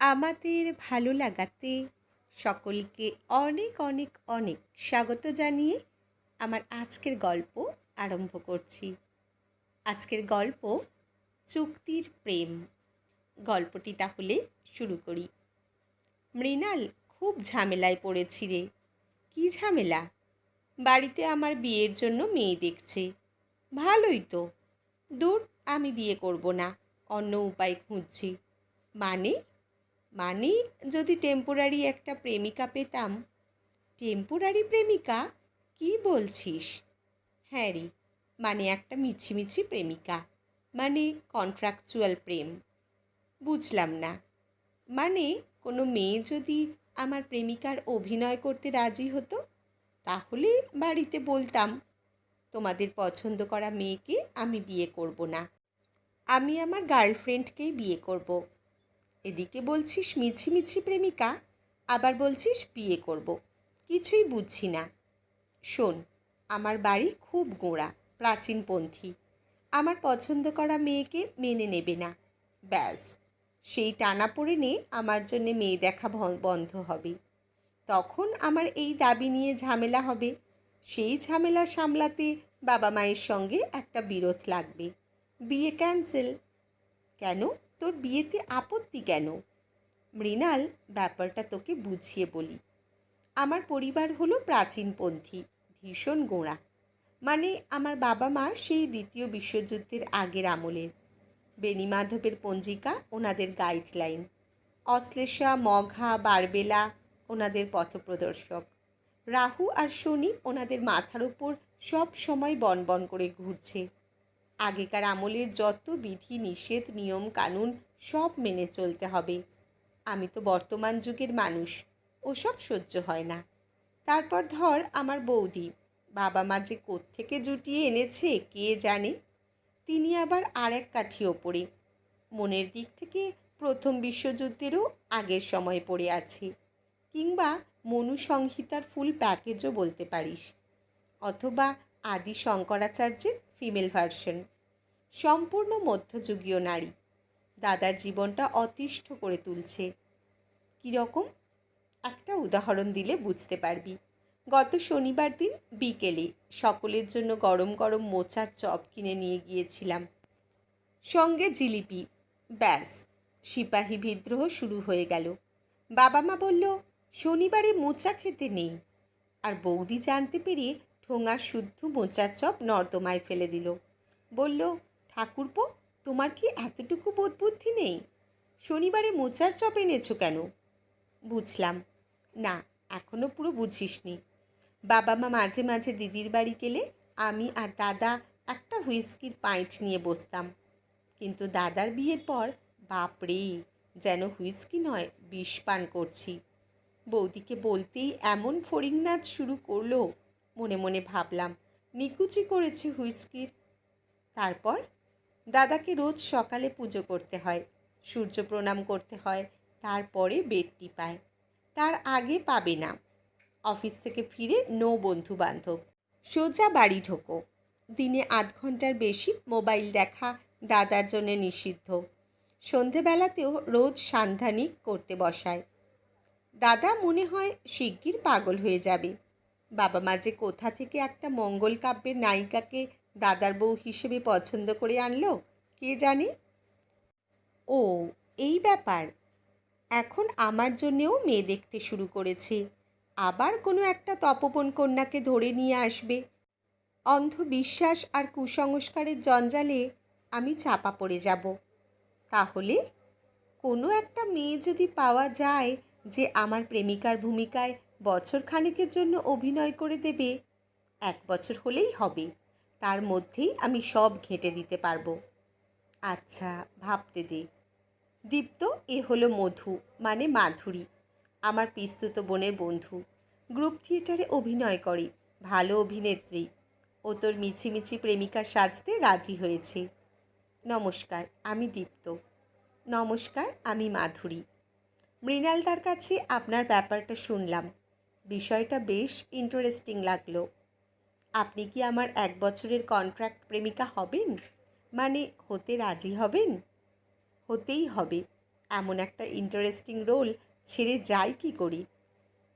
আমাদের ভালো লাগাতে সকলকে অনেক অনেক অনেক স্বাগত জানিয়ে আমার আজকের গল্প আরম্ভ করছি। আজকের গল্প চুক্তির প্রেম। গল্পটি তাহলে শুরু করি। মৃণাল খুব ঝামেলায় পড়েছি রে। কী ঝামেলা? বাড়িতে আমার বিয়ের জন্য মেয়ে দেখছে। ভালোই তো। দূর আমি বিয়ে করব না, অন্য উপায় খুঁজছি। মানে মানে যদি টেম্পোরারি একটা প্রেমিকা পেতাম টেম্পোরারি প্রেমিকা? কি বলছিস? হ্যাঁ রে মানে একটা মিছিমিছি প্রেমিকা মানে কন্ট্রাকচুয়াল প্রেম। বুঝলাম না। মানে কোনো মেয়ে যদি আমার প্রেমিকার অভিনয় করতে রাজি হতো, তাহলে বাড়িতে বলতাম, তোমাদের পছন্দ করা মেয়েকে আমি বিয়ে করব না। আমি আমার গার্লফ্রেন্ডকেই বিয়ে করব? এদিকে বলছিস মিছি মিছি প্রেমিকা, আবার বলছিস বিয়ে করব। কিছুই বুঝছি না। শোন, আমার বাড়ি খুব গোঁড়া, প্রাচীনপন্থী। আমার পছন্দ করা মেয়েকে মেনে নেবে না। ব্যাস, সেই টানা পড়ে নে, আমার জন্যে মেয়ে দেখা বন্ধ হবে। তখন আমার এই দাবি নিয়ে ঝামেলা হবে। সেই ঝামেলা সামলাতে বাবা মায়ের সঙ্গে একটা বিরোধ লাগবে। বিয়ে ক্যান্সেল। কেন? তোর বিয়েতে আপত্তি কেন? মৃণাল ব্যাপারটা তোকে বুঝিয়ে বলি। আমার পরিবার হলো প্রাচীনপন্থী, ভীষণ গোঁড়া। মানে আমার বাবা মা সেই দ্বিতীয় বিশ্বযুদ্ধের আগের আমলের। বেণীমাধবের পঞ্জিকা, ওনাদের গাইডলাইন। অশ্লেষা, মঘা, বারবেলা, ওনাদের পথপ্রদর্শক। রাহু আর শনি ওনাদের মাথার ওপর সব সময় বনবন করে ঘুরছে। আগেকার আমলের যত বিধি, নিষেধ, নিয়ম, কানুন সব মেনে চলতে হবে। আমি তো বর্তমান যুগের মানুষ, ওসব সহ্য হয় না। তারপর ধর আমার বৌদি, বাবা মা যে কোত্থেকে জুটিয়ে এনেছে কে জানে? তিনি আবার আর এক কাঠি ওপরে। মনের দিক থেকে প্রথম বিশ্বযুদ্ধেরও আগের সময় পড়ে আছে। কিংবা মনুসংহিতার ফুল প্যাকেজও বলতে পারিস। অথবা আদি শঙ্করাচার্যের ফিমেল ভার্সন, সম্পূর্ণ মধ্যযুগীয় নারী। দাদার জীবনটা অতিষ্ঠ করে তুলছে। কীরকম একটা উদাহরণ দিলে বুঝতে পারবি। গত শনিবার দিন বিকেলে সকলের জন্য গরম গরম মোচার চপ কিনে নিয়ে গিয়েছিলাম। সঙ্গে জিলিপি। ব্যাস, সিপাহী বিদ্রোহ শুরু হয়ে গেল। বাবা মা বলল, শনিবারে মোচা খেতে নেই। আর বৌদি জানতে পেরে ঠোঙা শুদ্ধ মোচার চপ নর্দমায় ফেলে দিল। বলল, ঠাকুরপো, তোমার কি এতটুকু বোধ বুদ্ধি নেই? শনিবারে মোচার চপ এনেছো কেন? বুঝলাম। না এখনও পুরো বুঝিসনি। বাবা মা মাঝে মাঝে দিদির বাড়ি গেলে আমি আর দাদা একটা হুইস্কির পাইট নিয়ে বসতাম। কিন্তু দাদার বিয়ের পর, বাপরে, যেন হুইস্কি নয়, বিষ পান করছি। বৌদিকে বলতেই এমন ফড়িং নাচ শুরু করল মনে মনে ভাবলাম, নিকুচি করেছি হুইস্কির। তারপর দাদাকে রোজ সকালে পুজো করতে হয়, সূর্য প্রণাম করতে হয়, তারপরে বেডটি পায়। তার আগে পাবে না। অফিস থেকে ফিরে নো বন্ধু বান্ধব। সোজা বাড়ি ঢোকো। দিনে আধ ঘণ্টার বেশি মোবাইল দেখা দাদার জন্যে নিষিদ্ধ। সন্ধেবেলাতেও রোজ সান্ধানিক করতে বসায়। দাদা মনে হয় শিগগির পাগল হয়ে যাবে। বাবা মা যে কোথা থেকে একটা মঙ্গল কাব্যের নায়িকাকে দাদার বউ হিসেবে পছন্দ করে আনলো, কে জানে? ও, এই ব্যাপার। এখন আমার জন্যেও মেয়ে দেখতে শুরু করেছে। আবার কোনো একটা তপবন কন্যাকে ধরে নিয়ে আসবে। অন্ধবিশ্বাস আর কুসংস্কারের জঞ্জালে আমি চাপা পড়ে যাব। তাহলে? কোনো একটা মেয়ে যদি পাওয়া যায় যে আমার প্রেমিকার ভূমিকায় বছর খানেকের জন্য অভিনয় করে দেবে, এক বছর হলেই হবে। তার মধ্যেই আমি সব ঘেঁটে দিতে পারব। আচ্ছা ভাবতে দে। দীপ্ত, এ হলো মধু মানে মাধুরী, আমার পিস্তুত বোনের বন্ধু। গ্রুপ থিয়েটারে অভিনয় করে, ভালো অভিনেত্রী। ও তোর মিছিমিছি প্রেমিকা সাজতে রাজি হয়েছে। নমস্কার, আমি দীপ্ত। নমস্কার, আমি মাধুরী। মৃণালদার কাছে আপনার ব্যাপারটা শুনলাম। বিষয়টা বেশ ইন্টারেস্টিং লাগল। আপনি কি আমার এক বছরের কন্ট্রাক্ট প্রেমিকা হবেন? মানে হতে রাজি হবেন? হতেই হবে। এমন একটা ইন্টারেস্টিং রোল ছেড়ে যাই কি করি?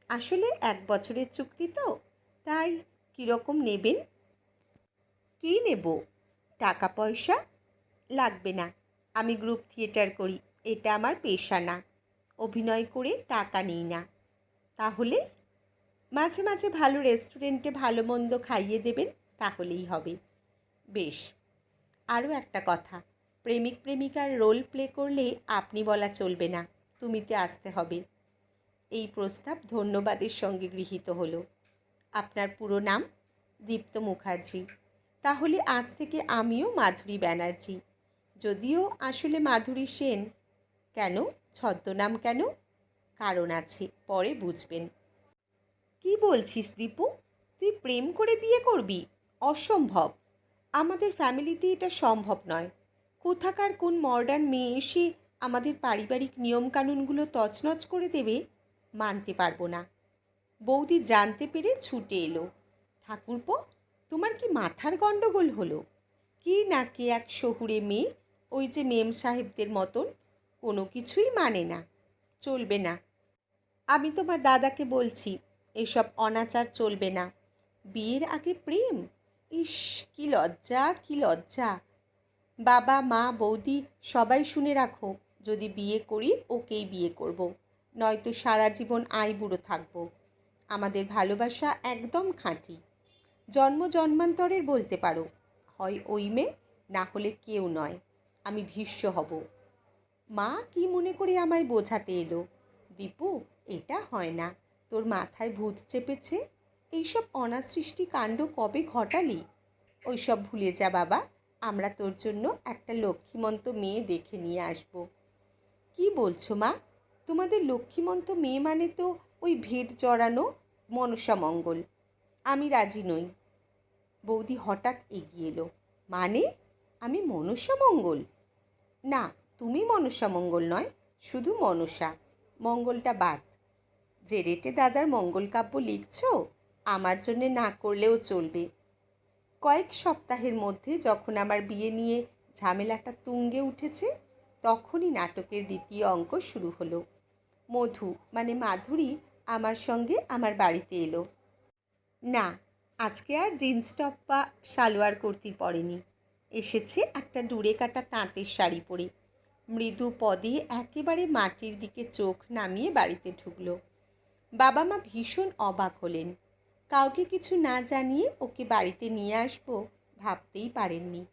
আসলে এক বছরের চুক্তি তো, তাই কীরকম নেবেন? কী নেব? টাকা পয়সা? লাগবে না। আমি গ্রুপ থিয়েটার করি, এটা আমার পেশা না। অভিনয় করে টাকা নিই না। তাহলে? মাঝে মাঝে ভালো রেস্টুরেন্টে ভালো মন্দ খাইয়ে দেবেন, তাহলেই হবে। বেশ, আরও একটা কথা। প্রেমিক প্রেমিকার রোল প্লে করলে আপনি বলা চলবে না, তুমিতে আসতে হবে। এই প্রস্তাব ধন্যবাদের সঙ্গে গৃহীত হলো। আপনার পুরো নাম? দীপ্ত মুখার্জি। তাহলে আজ থেকে আমিও মাধুরী ব্যানার্জি। যদিও আসলে মাধুরী সেন। কেন? ছদ্মনাম কেন? কারণ আছে, পরে বুঝবেন। কি বলছিস দীপু? তুই প্রেম করে বিয়ে করবি? অসম্ভব। আমাদের ফ্যামিলিতে এটা সম্ভব নয়। কোথাকার কোন মডার্ন মেয়ে এসে আমাদের পারিবারিক নিয়মকানুনগুলো তছনছ করে দেবে, মানতে পারব না। বৌদি জানতে পেরে ছুটে এলো। ঠাকুরপো, তোমার কি মাথার গণ্ডগোল হলো? কি না কে এক শহুরে মেয়ে, ওই যে মেম সাহেবদের মতন, কোনো কিছুই মানে না। চলবে না। আমি তোমার দাদাকে বলছি এসব অনাচার চলবে না। বিয়ের আগে প্রেম? ইস, কি লজ্জা কি লজ্জা। বাবা, মা, বৌদি, সবাই শুনে রাখো, যদি বিয়ে করি, ওকেই বিয়ে করব। নয়তো সারা জীবন আই বুড়ো থাকব। আমাদের ভালোবাসা একদম খাঁটি। জন্ম জন্মান্তরের বলতে পারো, হয় ওই মেয়ে, না হলে কেউ নয়। আমি ভীষ্ম হব। মা কি মনে করে আমায় বোঝাতে এলো? দীপু, এটা হয় না। তোর মাথায় ভূত চেপেছে? এইসব অনাসৃষ্টি কাণ্ড কবে ঘটালি? ওইসব ভুলে যা বাবা, আমরা তোর জন্য একটা লক্ষ্মীমন্ত মেয়ে দেখে নিয়ে আসব। কি বলছো মা? তোমাদের লক্ষ্মীমন্ত মেয়ে মানে তো ওই ভেট জড়ানো মনসা মঙ্গল। আমি রাজি নই। বৌদি হঠাৎ এগিয়ে এলো। মানে? আমি মনসা মঙ্গল? না, তুমি মনসা মঙ্গল নয়, শুধু মনসা। মঙ্গলটা বাদ। যে রেটে দাদার মঙ্গল কাব্য লিখছো, আমার জন্যে না করলেও চলবে। কয়েক সপ্তাহের মধ্যে যখন আমার বিয়ে নিয়ে ঝামেলাটা তুঙ্গে উঠেছে, তখনই নাটকের দ্বিতীয় অঙ্ক শুরু হলো। মধু মানে মাধুরী, আমার সঙ্গে আমার বাড়িতে এলো। না, আজকে আর জিন্স টপ বা সালোয়ার কুর্তি পরেনি। এসেছে একটা ডুরে কাটা তাঁতের শাড়ি পরে। মৃদু পদে একেবারে মাটির দিকে চোখ নামিয়ে বাড়িতে ঢুকলো। বাবা মা ভীষণ অবাক হলেন। কাউকে কিছু না জানিয়ে ওকে বাড়িতে নিয়ে আসব ভাবতেই পারেননি।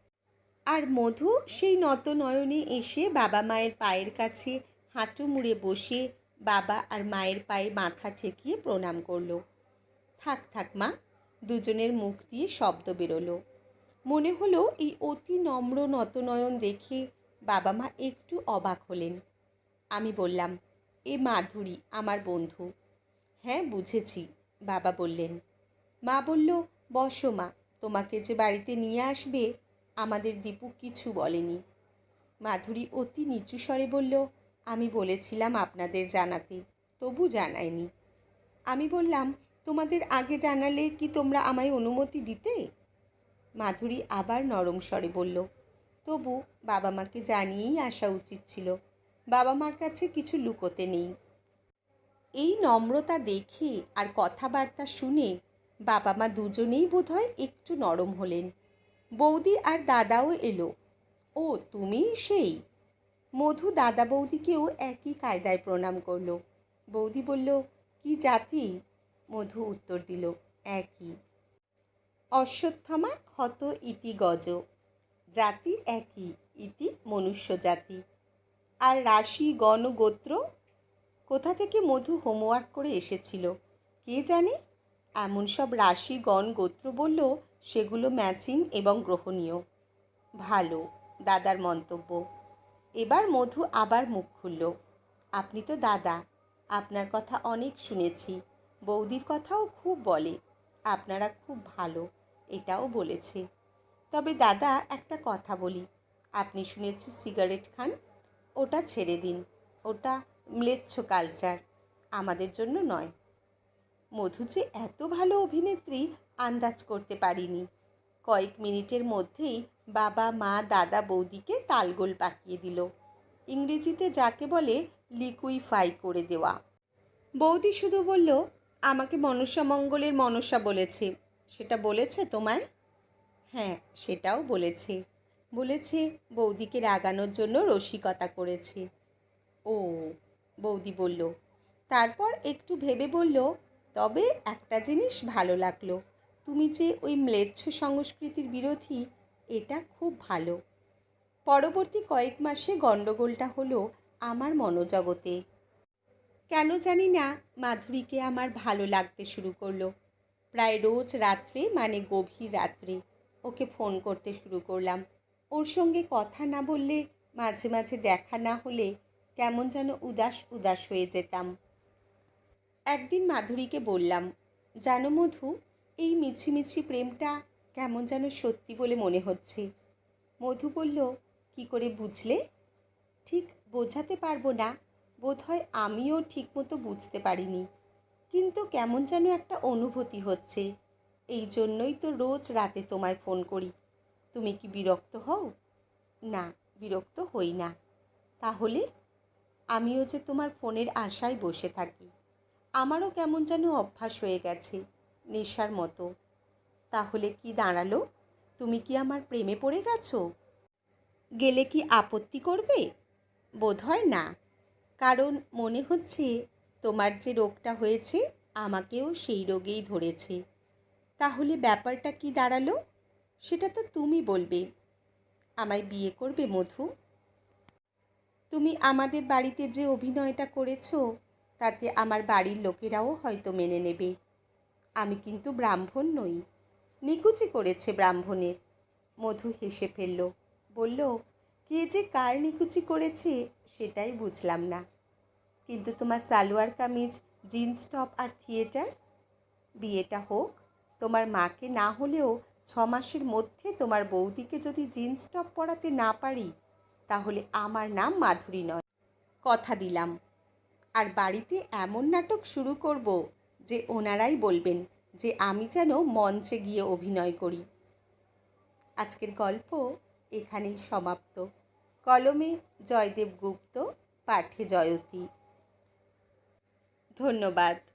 আর মধু সেই নত নয়নে এসে বাবা মায়ের পায়ের কাছে হাঁটু মুড়ে বসে বাবা আর মায়ের পায়ে মাথা ঠেকিয়ে প্রণাম করল। থাক থাক মা। দুজনের মুখ দিয়ে শব্দ বেরোলো। মনে হলো এই অতি নম্র নতনয়ন দেখে বাবা মা একটু অবাক হলেন। আমি বললাম, এ মাধুরী, আমার বন্ধু। হ্যাঁ বুঝেছি। বাবা বললেন। মা বলল, বসো মা, তোমাকে যে বাড়িতে নিয়ে আসবে, আমাদের দীপু কিছু বলেনি। মাধুরী অতি নিচু স্বরে বলল, আমি বলেছিলাম আপনাদের জানাতে, তবু জানায়নি। আমি বললাম, তোমাদের আগে জানালে কি তোমরা আমায় অনুমতি দিতে? মাধুরী আবার নরম স্বরে বলল, তবু বাবা মাকে জানিয়েই আসা উচিত ছিল। বাবা মার কাছে কিছু লুকোতে নেই। এই নম্রতা দেখে আর কথাবার্তা শুনে বাবা মা দুজনেই বোধহয় একটু নরম হলেন। বৌদি আর দাদাও এলো। ও তুমি সেই? মধু দাদা বৌদিকেও একই কায়দায় প্রণাম করল। বৌদি বলল, কি জাতি? মধু উত্তর দিল, একই। অশ্বত্থামা ক্ষত ইতি গজ। জাতি একই, ইতি মনুষ্য জাতি। আর রাশি গণ গোত্র কোথা থেকে মধু হোমওয়ার্ক করে এসেছিল? কে জানে? এমন সব রাশি গণ গোত্র বলল, সেগুলো ম্যাচিং এবং গ্রহণীয়। ভালো। দাদার মন্তব্য। এবার মধু আবার মুখ খুলল। আপনি তো দাদা, আপনার কথা অনেক শুনেছি। বৌদির কথাও খুব বলে। আপনারা খুব ভালো, এটাও বলেছে। তবে দাদা, একটা কথা বলি। আপনি শুনেছি সিগারেট খান? ওটা ছেড়ে দিন। ওটা ম্লেচ্ছ কালচার আমাদের জন্য নয়। মধু যে এত ভালো অভিনেত্রী আন্দাজ করতে পারিনি। কয়েক মিনিটের মধ্যেই বাবা, মা, দাদা, বৌদিকে তালগোল পাকিয়ে দিল। ইংরেজিতে যাকে বলে লিকুইফাই করে দেওয়া। বৌদি শুধু বলল, আমাকে মনসা মঙ্গলের মনসা বলেছে। সেটা বলেছে তোমায়? হ্যাঁ সেটাও বলেছে। বলেছে বৌদিকে রাগানোর জন্য রসিকতা করেছে। ও বৌদি বলল। তারপর একটু ভেবে বলল, তবে একটা জিনিস ভালো লাগল। তুমি যে ওই ম্লেচ্ছ সংস্কৃতির বিরোধী, এটা খুব ভালো। পরবর্তী কয়েক মাসে গণ্ডগোলটা হলো আমার মনোজগতে। কেন জানি না মাধুরীকে আমার ভালো লাগতে শুরু করল। প্রায় রোজ রাত্রে মানে গভীর রাত্রে, ওকে ফোন করতে শুরু করলাম। ওর সঙ্গে কথা না বললে, মাঝে মাঝে দেখা না হলে কেমন যেন উদাস উদাস হয়ে যেতাম। একদিন মাধুরীকে বললাম, জানো মধু, এই মিছিমিছি প্রেমটা কেমন যেন সত্যি বলে মনে হচ্ছে। মধু বলল, কি করে বুঝলে? ঠিক বোঝাতে পারব না, বোধহয় আমিও ঠিকমতো বুঝতে পারিনি। কিন্তু কেমন যেন একটা অনুভূতি হচ্ছে। এই জন্যই তো রোজ রাতে তোমায় ফোন করি। তুমি কি বিরক্ত হও? না, বিরক্ত হই না। তাহলে আমিও যে তোমার ফোনের আশায় বসে থাকি। আমারও কেমন যেন অভ্যাস হয়ে গেছে, নেশার মতো। তাহলে কি দাঁড়াল? তুমি কি আমার প্রেমে পড়ে গেছো? গেলে কি আপত্তি করবে? বোধহয় না। কারণ মনে হচ্ছে তোমার যে রোগটা হয়েছে, আমাকেও সেই রোগেই ধরেছে। তাহলে ব্যাপারটা কি দাঁড়াল? সেটা তো তুমি বলবে। আমায় বিয়ে করবে মধু? তুমি আমাদের বাড়িতে যে অভিনয়টা করেছ, তাতে আমার বাড়ির লোকেরাও হয়তো মেনে নেবে। আমি কিন্তু ব্রাহ্মণ নই। নিকুচি করেছে ব্রাহ্মণের। মধু হেসে ফেলল, বলল, কে যে কার নিকুচি করেছে, সেটাই বুঝলাম না। কিন্তু তোমার সালোয়ার কামিজ, জিন্স টপ আর থিয়েটার? বিয়েটা হোক, তোমার মাকে না হলেও ছ মাসের মধ্যে তোমার বৌদিকে যদি জিন্স টপ পরাতে না পারি তাহলে আমার নাম মাধুরী নয়। কথা দিলাম। আর বাড়িতে এমন নাটক শুরু করব যে ওনারাই বলবেন যে আমি যেন মঞ্চে গিয়ে অভিনয় করি। আজকের গল্প এখানেই সমাপ্ত। কলমে জয়দেব গুপ্ত, পাঠে জয়তী। ধন্যবাদ।